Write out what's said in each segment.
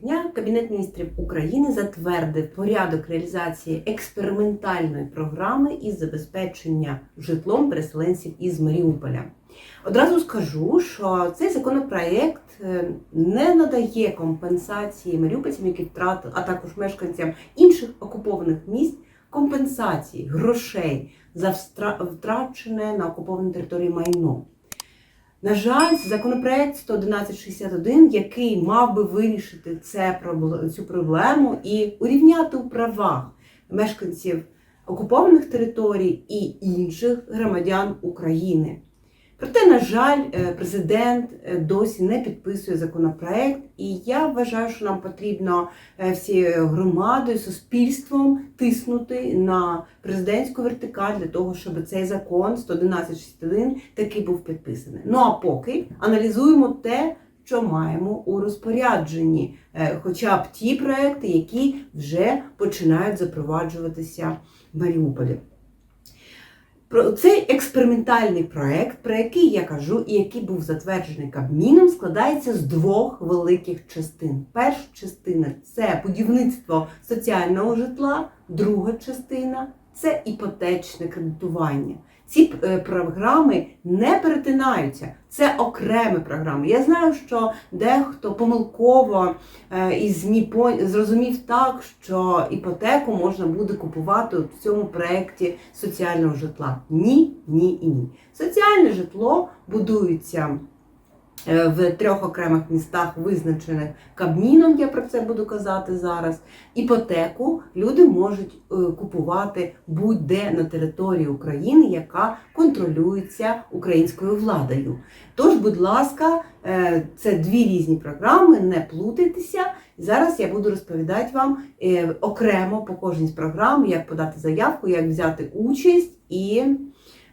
квітня Кабінет міністрів України затвердив порядок реалізації експериментальної програми із забезпечення житлом переселенців із Маріуполя. Одразу скажу, що цей законопроект е, не надає компенсації маріупольцям, які втратили, а також мешканцям інших окупованих міст компенсації грошей за втрачене на окупованій території майно. На жаль, законопроект 11161, який мав би вирішити це, цю проблему і урівняти у правах мешканців окупованих територій і інших громадян України. Проте, на жаль, е, президент е, досі не підписує законопроект, і я вважаю, що нам потрібно е, всією громадою, суспільством тиснути на президентську вертикаль для того, щоб цей закон 11161 таки був підписаний. Ну а поки аналізуємо те, що маємо у розпорядженні, хоча б ті проекти, які вже починають запроваджуватися в Маріуполі. Цей експериментальний проект, про який я кажу, і який був затверджений Кабміном, складається з двох великих частин. Перша частина це будівництво соціального житла, друга частина це іпотечне кредитування. Ці е, програми не перетинаються. Це окремі програми. Я знаю, що дехто помилково е, із ЗМІ зрозумів так, що іпотеку можна буде купувати в цьому проєкті соціального житла. Ні, ні і ні. Соціальне житло будується в трьох окремих містах, визначених Кабміном, я про це буду казати зараз. Іпотеку люди можуть е, купувати будь-де на території України, яка контролюється українською владою. Тож, будь ласка, е, це дві різні програми, не плутайтеся. Зараз я буду розповідати вам е, окремо по кожній з програм, як подати заявку, як взяти участь і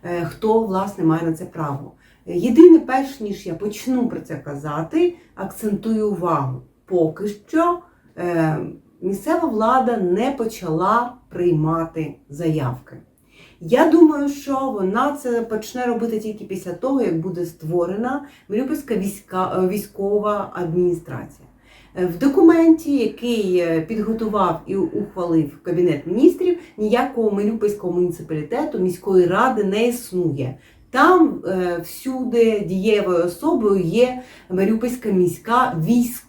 е, хто власне має на це право. Єдине, перш ніж я почну про це казати, акцентую увагу. Поки що е, місцева влада не почала приймати заявки. Я думаю, що вона це почне робити тільки після того, як буде створена Маріупольська е, військова адміністрація. Е, В документі, який підготував і ухвалив Кабінет міністрів, ніякого Маріупольського муніципалітету міської ради не існує. Там е, всюди дієвою особою є Маріупольська міська військова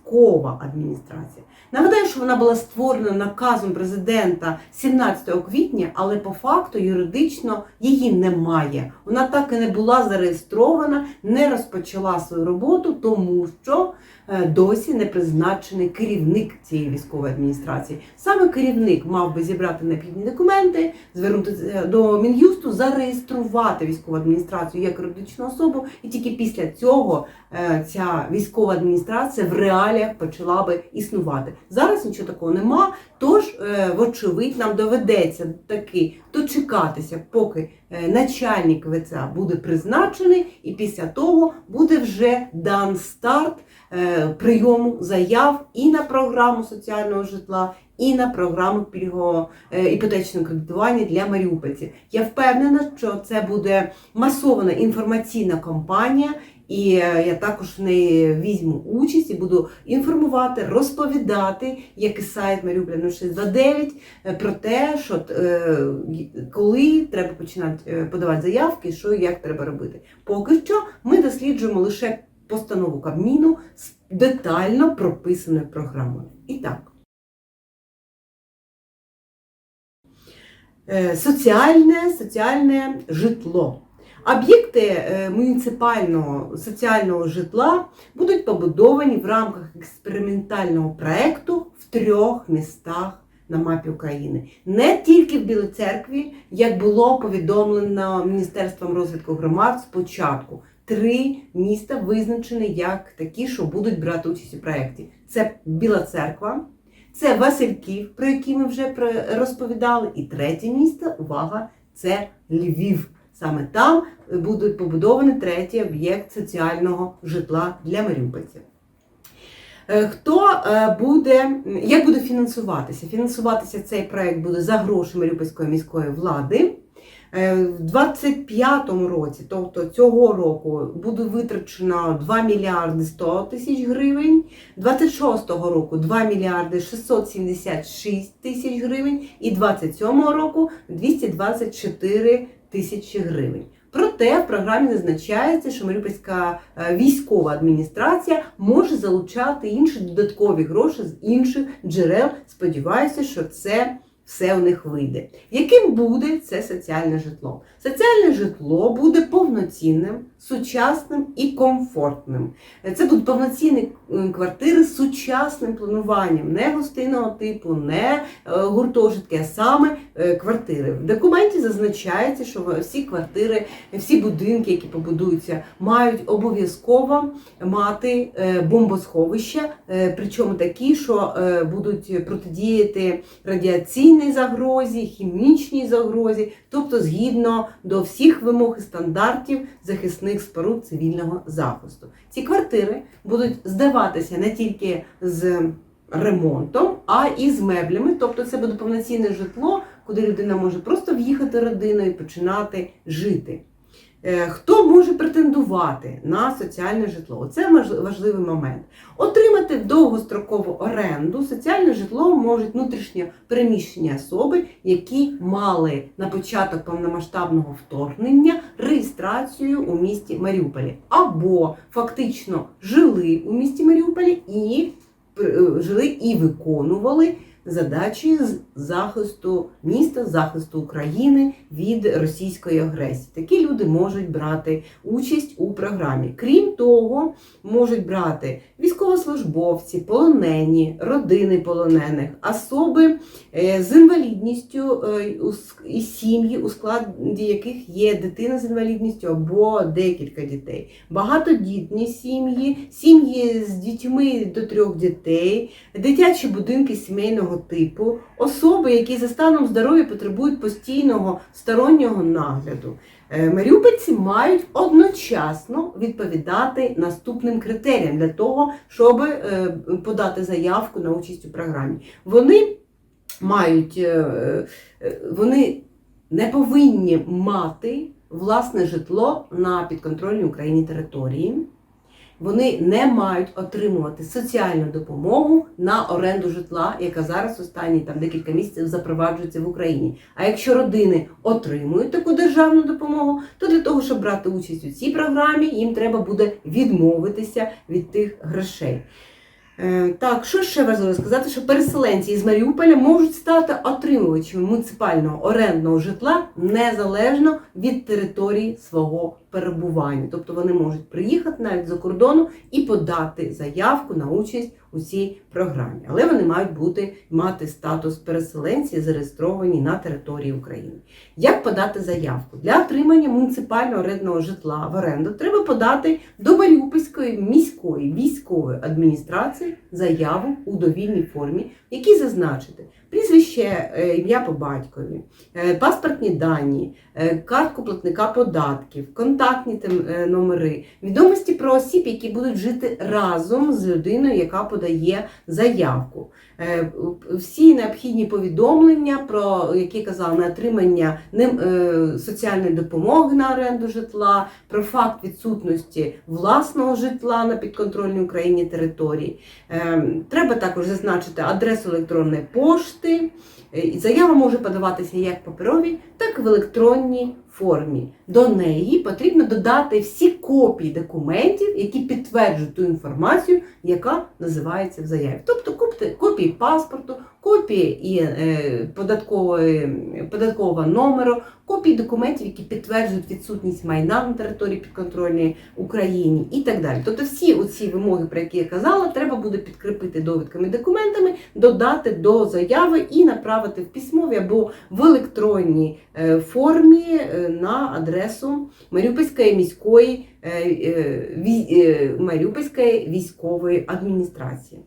адміністрація. Нагадаю, що вона була створена наказом президента 17 квітня, але по факту юридично її немає. Вона так і не була зареєстрована, не розпочала свою роботу, тому що е, досі не призначений керівник цієї військової адміністрації. Саме керівник мав би зібрати необхідні документи, звернутися до Мін'юсту, зареєструвати військову адміністрацію як юридичну особу, і тільки після цього е, ця військова адміністрація в реаліях почала би існувати. Зараз нічого такого нема. Тож, е, вочевидь, нам доведеться таки дочекатися, поки е, начальник ВЦА буде призначений, і після того буде вже дан старт е, прийому заяв і на програму соціального житла, і на програму пільгового іпотечного кредитування для маріупольців. Я впевнена, що це буде масована інформаційна кампанія. І е, я також в неї візьму участь і буду інформувати, розповідати, як і сайт Маріуполя 0629, е, про те, що е, коли треба починати подавати заявки, що і як треба робити. Поки що ми досліджуємо лише постанову Кабміну з детально прописаною програмою. І так. Соціальне, соціальне житло. Об'єкти е, муніципального соціального житла будуть побудовані в рамках експериментального проекту в трьох містах на мапі України. Не тільки в Білій церкві, як було повідомлено Міністерством розвитку громад спочатку. Три міста визначені як такі, що будуть брати участь у проєкті. Це Біла церква, це Васильків, про які ми вже розповідали. І третє місто, увага, це Львів. Саме там буде побудований третій об'єкт соціального житла для маріупольців. Е, Хто е, буде, як буде фінансуватися? Фінансуватися цей проект буде за гроші Маріупольської міської влади. Е, В 25-му році, тобто цього року, буде витрачено 2 мільярди 100 тисяч гривень, 26-го року 2 мільярди 676 тисяч гривень і 27-го року 224 тисячі гривень. Проте в програмі зазначається, що Маріупольська е, військова адміністрація може залучати інші додаткові гроші з інших джерел. Сподіваюся, що це все у них вийде. Яким буде це соціальне житло? Соціальне житло буде повноцінним, сучасним і комфортним. Це будуть повноцінні квартири з сучасним плануванням, не гостинного типу, не е, гуртожитки, а саме е, квартири. В документі зазначається, що всі квартири, всі будинки, які побудуються, мають обов'язково мати е, бомбосховища, причому такі, що будуть протидіяти радіаційній загрозі, хімічній загрозі, тобто згідно до всіх вимог і стандартів захисних споруд цивільного захисту. Ці квартири будуть здаватися не тільки з ремонтом, а і з меблями. Тобто це буде повноцінне житло, куди людина може просто в'їхати родиною і починати жити. Е, Хто може претендувати на соціальне житло? Це важливий момент. Отримати довгострокову оренду соціальне житло можуть внутрішньо переміщені особи, які мали на початок повномасштабного вторгнення реєстрацію у місті Маріуполі, або фактично жили у місті Маріуполі і е, жили і виконували задачі з захисту міста, захисту України від російської агресії. Такі люди можуть брати участь у програмі. Крім того, можуть брати військовослужбовці, полонені, родини полонених, особи е, з інвалідністю е, і сім'ї, у складі яких є дитина з інвалідністю або декілька дітей, багатодітні сім'ї, сім'ї з дітьми до трьох дітей, дитячі будинки сімейного типу, особи, які за станом здоров'я потребують постійного стороннього нагляду. Е, Маріупольці мають одночасно відповідати наступним критеріям для того, щоб е, подати заявку на участь у програмі. Вони мають, е, вони не повинні мати власне житло на підконтрольній Україні території. Вони не мають отримувати соціальну допомогу на оренду житла, яка зараз останні там декілька місяців запроваджується в Україні. А якщо родини отримують таку державну допомогу, то для того, щоб брати участь у цій програмі, їм треба буде відмовитися від тих грошей. Е, Так, що ще важливо сказати, що переселенці із Маріуполя можуть стати отримувачами муніципального орендного житла незалежно від території свого перебування. Тобто вони можуть приїхати навіть за кордону і подати заявку на участь у цій програмі. Але вони мають бути мати статус переселенці, зареєстровані на території України. Як подати заявку? Для отримання муніципального орендного житла в оренду треба подати до Маріупольської міської військової адміністрації заяву у довільній формі, якій зазначити прізвище, е, ім'я по батькові, е, паспортні дані, е, картку платника податків, контактні номери, відомості про осіб, які будуть жити разом з людиною, яка подає заявку. Е, Всі необхідні повідомлення, про які казав на отримання ним е, соціальної допомоги на оренду житла, про факт відсутності власного житла на підконтрольній Україні території. Е, Треба також зазначити адресу електронної пошти. Заява може подаватися як паперовій, так і в електронній формі. До неї потрібно додати всі копії документів, які підтверджують ту інформацію, яка називається в заяві. Тобто копії паспорту, копії і, е, податкової, податкового номеру, копії документів, які підтверджують відсутність майна на території підконтрольної Україні і так далі. Тобто всі оці вимоги, про які я казала, треба буде підкріпити довідками документами, додати до заяви і направити в письмовій або в електронній е, формі е, на адресу Маріупольської міської Маріупольської військової адміністрації.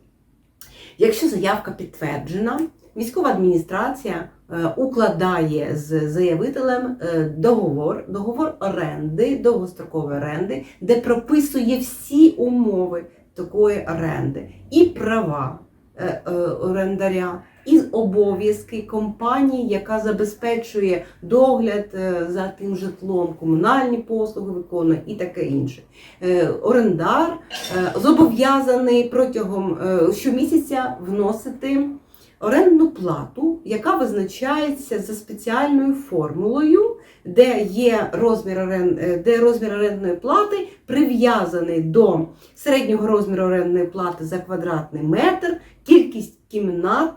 Якщо заявка підтверджена, військова адміністрація е, укладає з заявителем е, договор, договор оренди, довгострокової оренди, де прописує всі умови такої оренди. І права е, орендаря, і обов'язки компанії, яка забезпечує догляд е, за тим житлом, комунальні послуги виконує і таке інше. Е, Орендар е, зобов'язаний протягом щомісяця вносити орендну плату, яка визначається за спеціальною формулою, де є розмір, орен... де розмір орендної плати прив'язаний до середнього розміру орендної плати за квадратний метр, кількість кімнат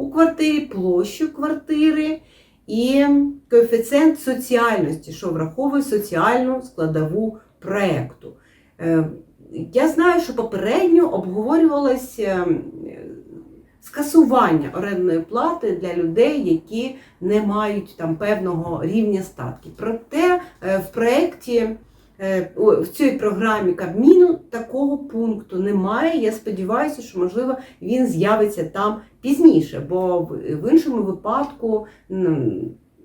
у квартирі, площу квартири і коефіцієнт соціальності, що враховує соціальну складову проекту. Е, Я знаю, що попередньо обговорювалося скасування орендної плати для людей, які не мають там певного рівня статків. Проте е, в проєкті е, в цій програмі Кабміну такого пункту немає. Я сподіваюся, що можливо він з'явиться там пізніше, бо в- іншому випадку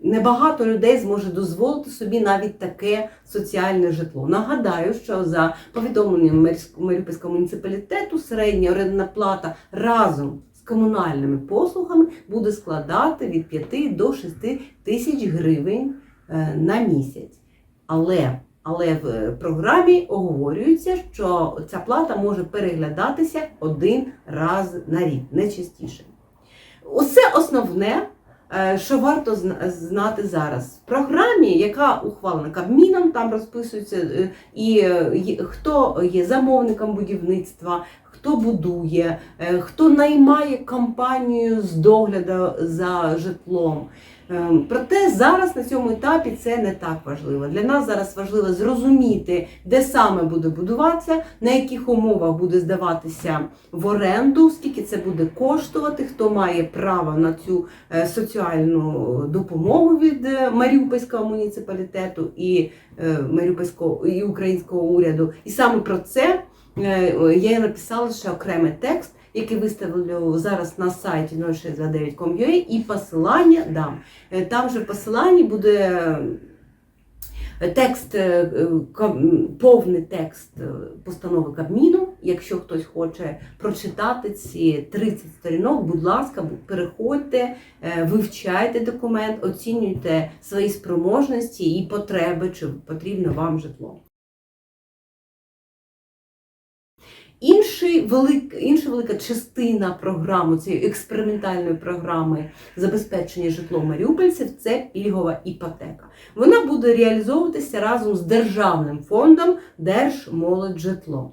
небагато людей зможе дозволити собі навіть таке соціальне житло. Нагадаю, що за повідомленням Маріупольського муніципалітету середня орендна плата разом з комунальними послугами буде складати від 5 до 6 тисяч гривень е, на місяць. Але але в е, програмі оговорюється, що ця плата може переглядатися один раз на рік, не частіше. Усе основне, е, що варто знати зараз. В програмі, яка ухвалена Кабміном, там розписується е, і хто є замовником будівництва, хто будує, е, хто наймає компанію з догляду за житлом. Е, Проте зараз на цьому етапі це не так важливо. Для нас зараз важливо зрозуміти, де саме буде будуватися, на яких умовах буде здаватися в оренду, скільки це буде коштувати, хто має право на цю е, соціальну допомогу від Маріупольського муніципалітету і Маріупольського і українського уряду. І саме про це я і написала ще окремий текст. Який виставлю зараз на сайті 0629.com.ua і посилання дам. Е, Там же в посиланні буде е, текст, е, е, повний текст е, постанови Кабміну. Якщо хтось хоче прочитати ці 30 сторінок, будь ласка, переходьте, е, вивчайте документ, оцінюйте свої спроможності і потреби, чи потрібно вам житло. Інший велик, інша велика частина програми, цієї експериментальної програми забезпечення житлом маріупольців це пільгова іпотека. Вона буде реалізовуватися разом з Державним фондом Держмолоджитло.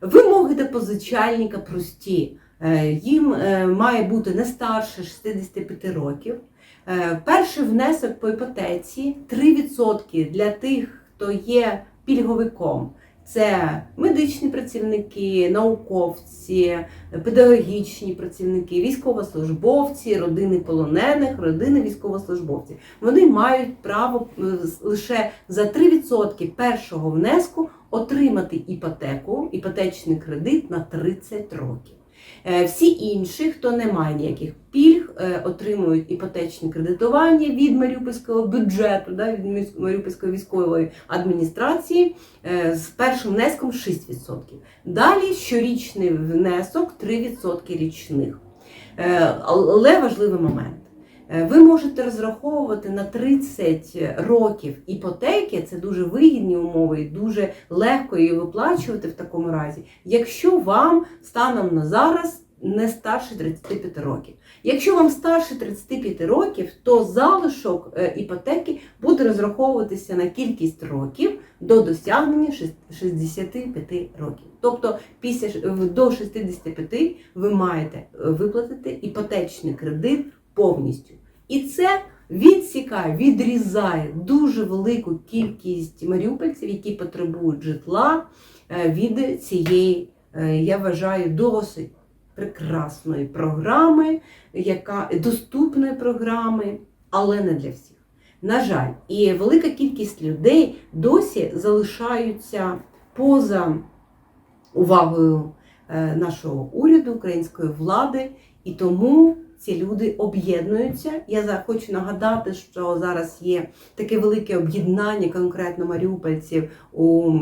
Вимоги до позичальника прості. Е, Їм е, має бути не старше 65 років. Е, Перший внесок по іпотеці 3% для тих, хто є пільговиком. Це медичні працівники, науковці, педагогічні працівники, військовослужбовці, родини полонених, родини військовослужбовців. Вони мають право е, лише за 3% першого внеску отримати іпотеку, іпотечний кредит на 30 років. Е, Всі інші, хто не має ніяких пільг, отримують іпотечне кредитування від Маріупольського бюджету, да, від Маріупольської військової адміністрації е, з першим внеском 6%. Далі щорічний внесок 3% річних. Е, Але важливий момент. Е, Ви можете розраховувати на 30 років іпотеки, це дуже вигідні умови і дуже легко її виплачувати в такому разі, якщо вам станом на зараз не старше 35 років. Якщо вам старше 35 років, то залишок е, іпотеки буде розраховуватися на кількість років до досягнення 65 років. Тобто після до 65 ви маєте е, виплатити іпотечний кредит повністю. І це відсікає, відрізає дуже велику кількість маріупольців, які потребують житла е, від цієї, я вважаю, досить прекрасної програми, яка доступної програми, але не для всіх. На жаль, і велика кількість людей досі залишаються поза увагою е, нашого уряду, української влади, і тому ці люди об'єднуються. Я хочу нагадати, що зараз є таке велике об'єднання конкретно маріупольців у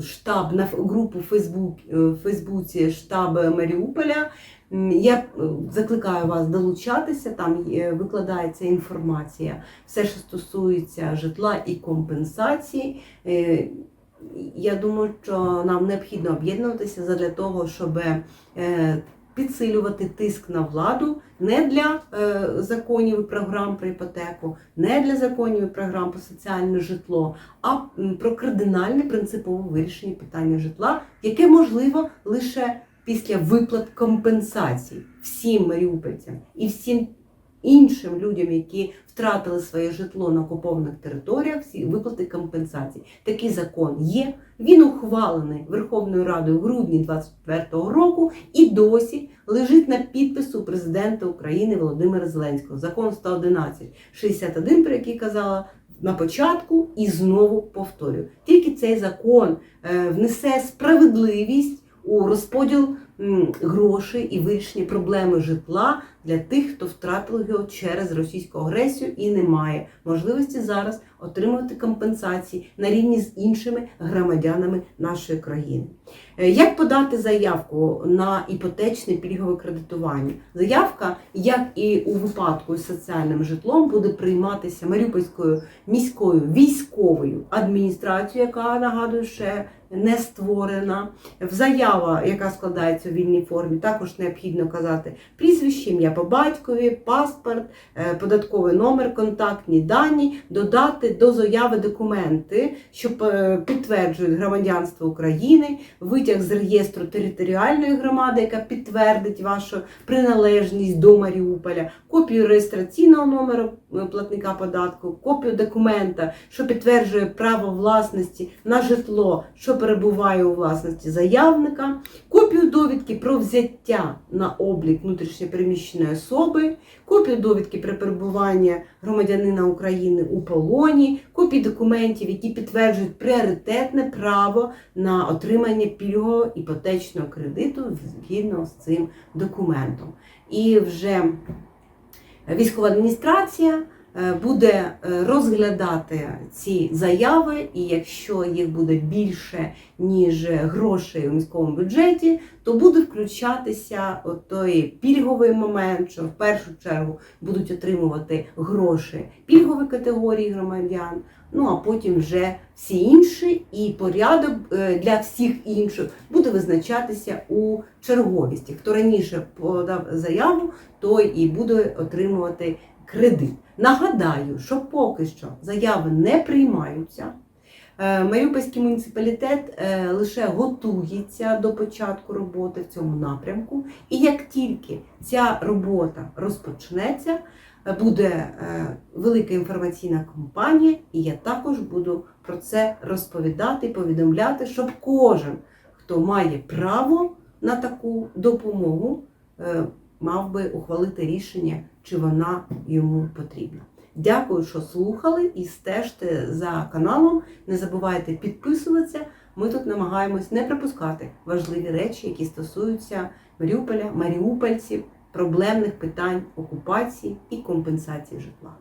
штаб на групу Фейсбук, е, Фейсбуці штаб Маріуполя. Я е, закликаю вас долучатися, там викладається інформація, все, що стосується житла і компенсації. Е, Я думаю, що нам необхідно об'єднуватися для того, щоб підсилювати тиск на владу не для е, законів і програм про іпотеку, не для законів і програм про соціальне житло, а про кардинальне принципове вирішення питання житла, яке можливо лише після виплат компенсацій всім маріупольцям і всім іншим людям, які втратили своє житло на окупованих територіях, всі виплати компенсацій. Такий закон є. Він ухвалений Верховною Радою в грудні 2024 року і досі лежить на підпису президента України Володимира Зеленського. Закон 111.61, про який казала на початку, і знову повторюю. Тільки цей закон е, внесе справедливість у розподіл грошей і вирішення проблеми житла для тих, хто втратив його через російську агресію і не має можливості зараз отримувати компенсації на рівні з іншими громадянами нашої країни. Е, Як подати заявку на іпотечне пільгове кредитування? Заявка, як і у випадку з соціальним житлом, буде прийматися Маріупольською міською військовою адміністрацією, яка нагадую, ще не створена. Заява, яка складається у вільній формі, також необхідно казати прізвище, ім'я по батькові, паспорт, е, податковий номер, контактні дані, додати до заяви документи, що е, підтверджують громадянство України, витяг з реєстру територіальної громади, яка підтвердить вашу приналежність до Маріуполя, копію реєстраційного номеру е, платника податку, копію документа, що підтверджує право власності на житло, що перебуває у власності заявника, копію довідки про взяття на облік внутрішньопереміщеної особи, копію довідки про перебування громадянина України у полоні, копії документів, які підтверджують пріоритетне право на отримання пільгового іпотечного кредиту згідно з цим документом. І вже військова адміністрація буде е, розглядати ці заяви, і якщо їх буде більше, ніж грошей у міському бюджеті, то буде включатися той пільговий момент, що в першу чергу будуть отримувати гроші пільгової категорії громадян. Ну а потім вже всі інші, і порядок е, для всіх інших буде визначатися у черговісті. Хто раніше подав заяву, той і буде отримувати кредит. Нагадаю, що поки що заяви не приймаються. Е, Маріупольський муніципалітет е, лише готується до початку роботи в цьому напрямку. І як тільки ця робота розпочнеться, е, буде велика інформаційна кампанія, і я також буду про це розповідати повідомляти, щоб кожен, хто має право на таку допомогу, мав би ухвалити рішення, чи вона йому потрібна. Дякую, що слухали і стежте за каналом. Не забувайте підписуватися. Ми тут намагаємось не пропускати важливі речі, які стосуються Маріуполя, маріупольців, проблемних питань окупації і компенсації житла.